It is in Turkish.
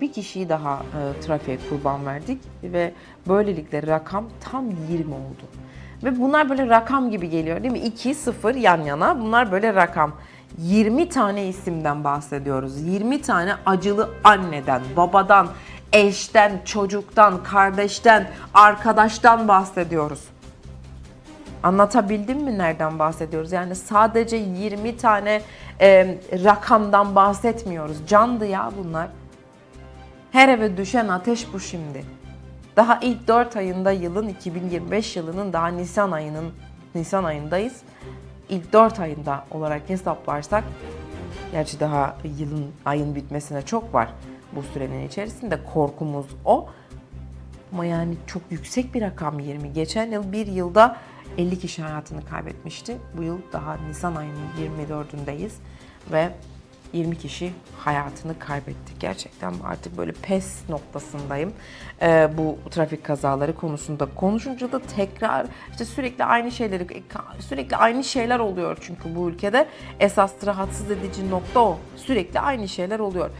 Bir kişiyi daha e, trafiğe kurban verdik ve böylelikle rakam tam 20 oldu. Ve bunlar böyle rakam gibi geliyor değil mi? 2, 0 yan yana bunlar böyle rakam. 20 tane isimden bahsediyoruz. 20 tane acılı anneden, babadan, eşten, çocuktan, kardeşten, arkadaştan bahsediyoruz. Anlatabildim mi nereden bahsediyoruz? Yani sadece 20 tane e, rakamdan bahsetmiyoruz. Candı ya bunlar. Her eve düşen ateş bu şimdi. Daha ilk 4 ayında yılın 2025 yılının daha Nisan ayının Nisan ayındayız. İlk 4 ayında olarak hesaplarsak gerçi daha yılın ayın bitmesine çok var bu sürenin içerisinde korkumuz o. Ama yani çok yüksek bir rakam 20. Geçen yıl bir yılda 50 kişi hayatını kaybetmişti. Bu yıl daha Nisan ayının 24'ündeyiz ve 20 kişi hayatını kaybetti. Gerçekten artık böyle pes noktasındayım. Ee, bu trafik kazaları konusunda konuşunca da tekrar işte sürekli aynı şeyleri sürekli aynı şeyler oluyor çünkü bu ülkede esas rahatsız edici nokta o. Sürekli aynı şeyler oluyor.